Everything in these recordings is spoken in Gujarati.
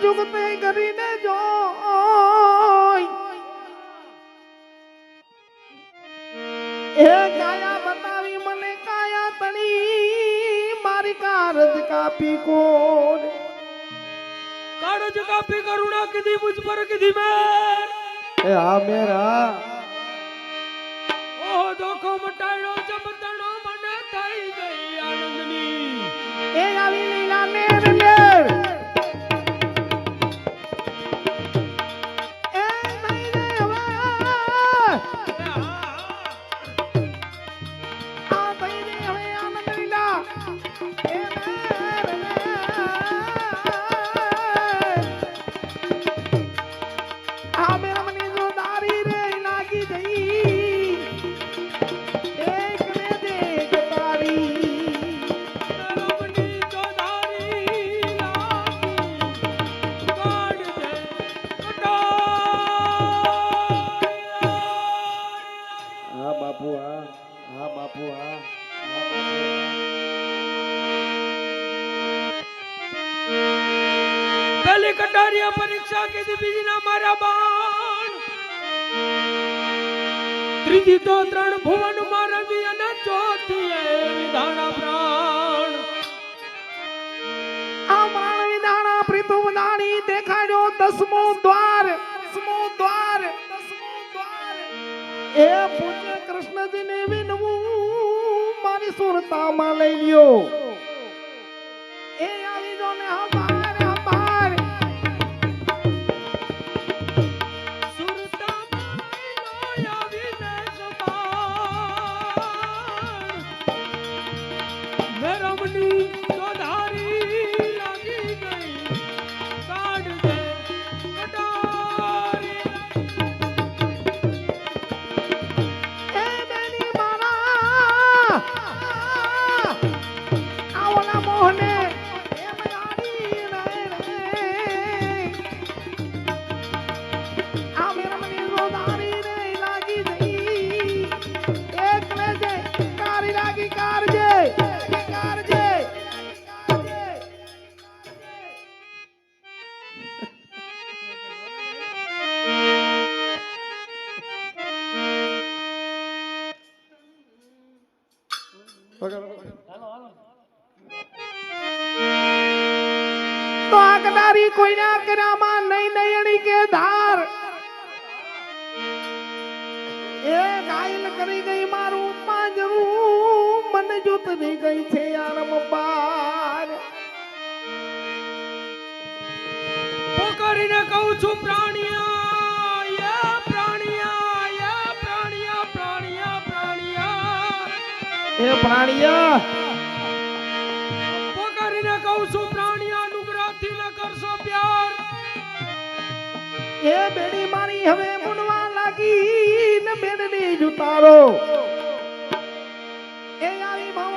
તે કરીને જો એ કાયા બતાવી મને કાયા તણી. મારી કારજ કાપી કોણ? કારજ કાપી કરુણા કીધી મુજ પર કીધી મેર. હે હા મેરા. ઓહો દોખો મટાડ્યો પેલી કટારીયા પરીક્ષા કીધી બીજી ના મારા બાણ. ત્રીજી તો ત્રણ ભુવનમાં અને ચોથી વિધાણા પ્રાણ. આ પ્રાણ વિધાણા પ્રીતુમ દાણી દેખાડ્યો દસમો દ્વાર. દસમો દ્વાર દસમો દ્વાર. એ પૂજ્ય કૃષ્ણજીને વિનવું. મારી સુરતામાં લઈ લ્યો. એ આવી જો ને હબાર એ ગાયલ કરી ગઈ મારું પાંજરું. મન ગઈ છે આરમ પાર કહું છું પ્રાણિયા એ પ્રાણીયા! પોકારીને કહું છું પ્રાણીયા અનુગ્રહથી ન કરશો પ્યાર. એ બેડી મારી હવે મુનવા લાગી ને બેડની જુતારો એ આવી ભાવ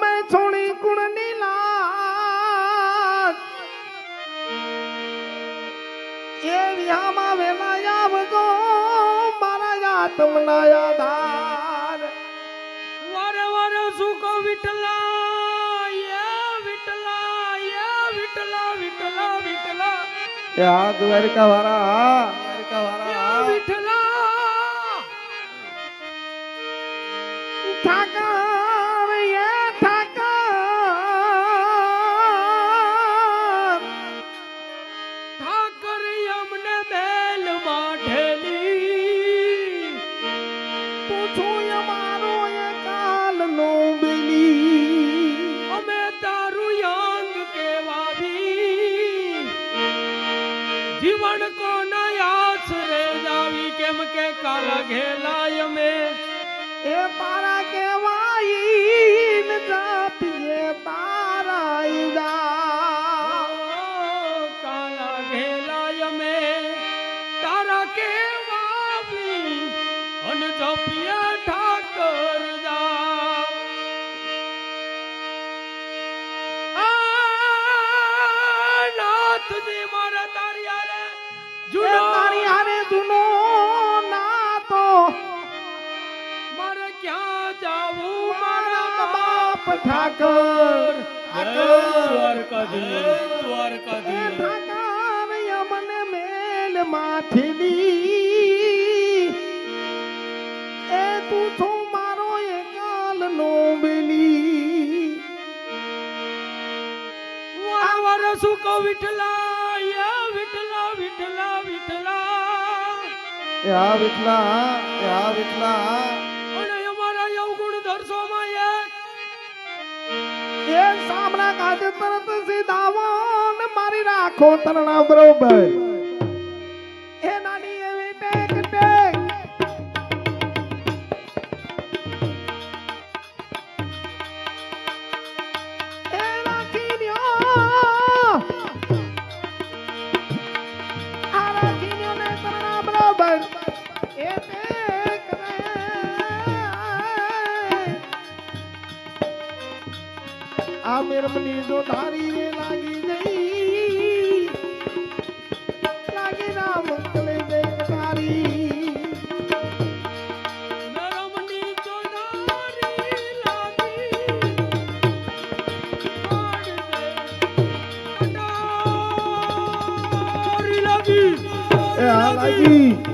મારા આત્મના આધાર. વારે વારે શું કહું વિઠલા યે વિઠલા યે વિઠલા વિઠલા. વિઠલા એ આ દ્વારકા વાળા હા દ્વારકા વાળા વિઠલા. ઠાકર લઘેલાય મે એ પારા કેવાઈ ન જાપીએ પારા ઈદા કાલા ઘેલાય મે તારા કેવાવી અન જપીએ ઠાકર જા. આ નાથ દી મારા તારી હારે જુનો તારી હારે જુનો દ્વારકાધીશ. દ્વારકાધીશ. મને મેલ માથેલી એ તું છો મારો એકાલ નો બેલી વારવાર શું કહું વિઠલા યા વિઠલા વિઠલા વિઠલા આ વિઠલા એ વિઠલા સામના કાજે તરત સીધાવન મારી રાખો તરણા બરોબર. મેરમની જો ધારી લાગી ગઈ. લાગી ના મંગલે દેખ તારી. લાગી. પાડ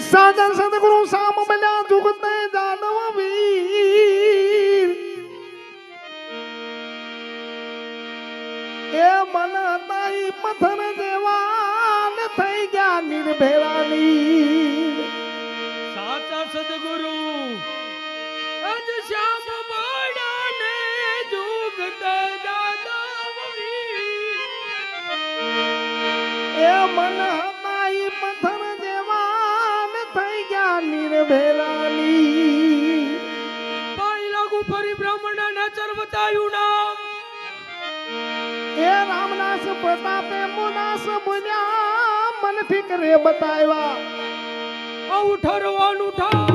સાજન સદગુરુ સામ બલ્યા જુગતે જાનવ વીર એ મન તાઈ પથ્થર મુનાસ બુન્યા મન ફિકરે બતાવ્યા. ઠરવાનું ઠાર